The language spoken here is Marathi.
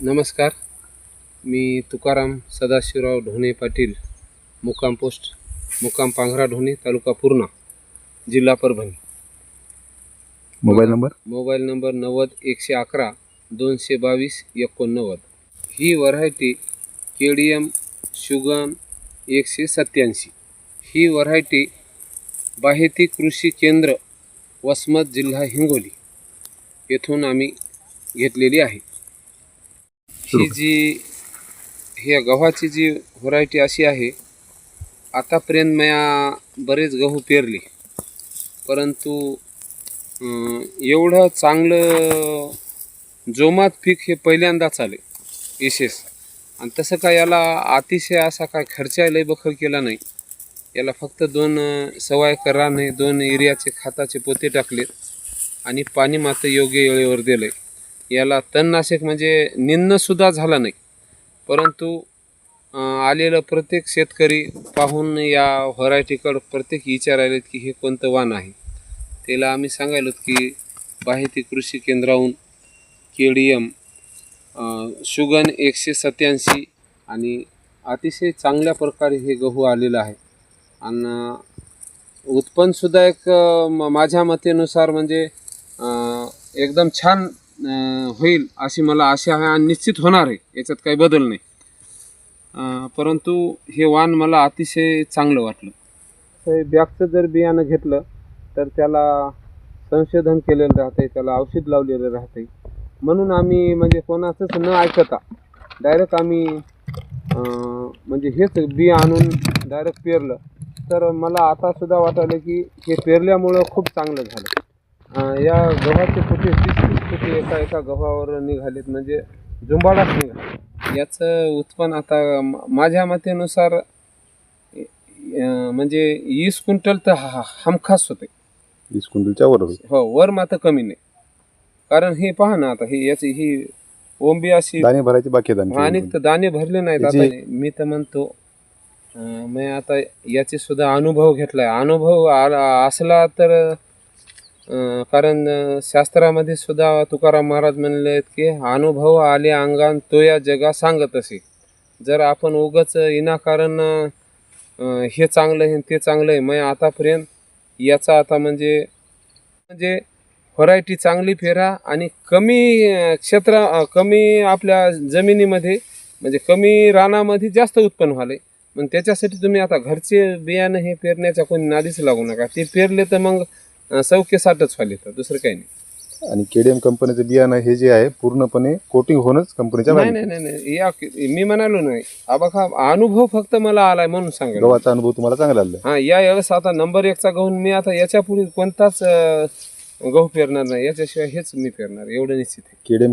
नमस्कार. मी तुकाराम सदाशिवराव ढोणे पाटील मुक्काम पोस्ट मुक्काम पांघरा ढोणे तालुका पूर्णा जिल्हा Parbhani. Mobile number? Mobile number नव्वद एकशे अकरा दोनशे बावीस एकोणनव्वद. ही व्हरायटी के डी एम शुगन एकशे सत्याऐंशी ही व्हरायटी बाहेती कृषी केंद्र वसमत जिल्हा हिंगोली येथून आम्ही घेतलेली आहे. ही जी ह्या गव्हाची जी व्हरायटी अशी आहे आतापर्यंत म्या बरेच गहू पेरले. परंतु एवढं चांगलं जोमात पीक हे पहिल्यांदाच आले विशेष. आणि तसं काय याला अतिशय असा काय खर्चायला बखल केला नाही. याला फक्त दोन सवाय करा नाही दोन एरियाचे खताचे पोते टाकलेत. आणि पाणी मात्र योग्य वेळेवर दिलं आहे याला तणनाशक म्हणजे निन्नसुद्धा झाला नाही. परंतु आलेलं प्रत्येक शेतकरी पाहून या व्हरायटीकडं प्रत्येक विचारायलेत की हे कोणतं वाण आहे? त्याला आम्ही सांगायलो की बाहेती कृषी केंद्राहून के डी एम शुगन एकशे सत्याऐंशी आणि अतिशय चांगल्या प्रकारे हे गहू आलेलं आहे. आणि उत्पन्नसुद्धा एक म- माझ्या मतेनुसार म्हणजे एकदम छान होईल अशी मला आशा आहे आणि निश्चित होणार आहे. याच्यात काही बदल नाही. परंतु हे वाण मला अतिशय चांगलं वाटलं. तर बॅगचं जर बियाणं घेतलं तर त्याला संशोधन केलेलं राहते त्याला औषध लावलेलं राहते म्हणून आम्ही म्हणजे कोणाचंच न ऐकता डायरेक्ट आम्ही म्हणजे हेच बी आणून डायरेक्ट पेरलं. तर मला आतासुद्धा वाटलं की हे पेरल्यामुळं खूप चांगलं झालं. या गव्हाचे फुटे तीस तीस फुटे एका एका गव्हावर निघालेत म्हणजे जुंबाडाच निघाला याचं उत्पन्न आता माझ्या मतेनुसार म्हणजे वीस क्विंटल तर हमखास होते. वीस क्विंटलच्या वर हो वर मात्र कमी नाही. कारण हे पहा ना आता ही याची ही ओंबी अशी दाणे भरायचे बाकी आणि दाणे भरले नाहीत आता. मी तर म्हणतो अं, मी आता याचे सुद्धा अनुभव घेतलाय. अनुभव आला असला तर कारण शास्त्रामध्ये सुद्धा तुकाराम महाराज म्हणले आहेत की अनुभव आले अंगान तो या जगा सांगत असे. जर आपण उगच विनाकारण हे चांगलं आहे ते चांगलं आहे मग आतापर्यंत याचा आता म्हणजे म्हणजे व्हरायटी चांगली फेरा आणि कमी क्षेत्रा क्षेत्र कमी आपल्या जमिनीमध्ये म्हणजे कमी रानामध्ये जास्त उत्पन्न व्हाले मग त्याच्यासाठी तुम्ही आता घरचे बियाणं हे पेरण्याच्या कोणी नादीच लागू नका. ते पेरले तर मग सौख्य साठच व्हाले तर दुसरं काही नाही. आणि केडीएम कंपनीचं बियाणं हे जे आहे पूर्णपणे कोटिंग होणंच कंपनीच्या नाही नाही नाही नाही या मी म्हणालो नाही. आबा खा अनुभव फक्त मला आलाय म्हणून सांगा गव्हाचा अनुभव तुम्हाला चांगला आला हा या वेळेस आता नंबर एकचा गहू मी आता याच्यापुढे कोणताच अं, गहू पेरणार नाही. याच्याशिवाय हेच मी पेरणार एवढं निश्चित आहे. केडीएम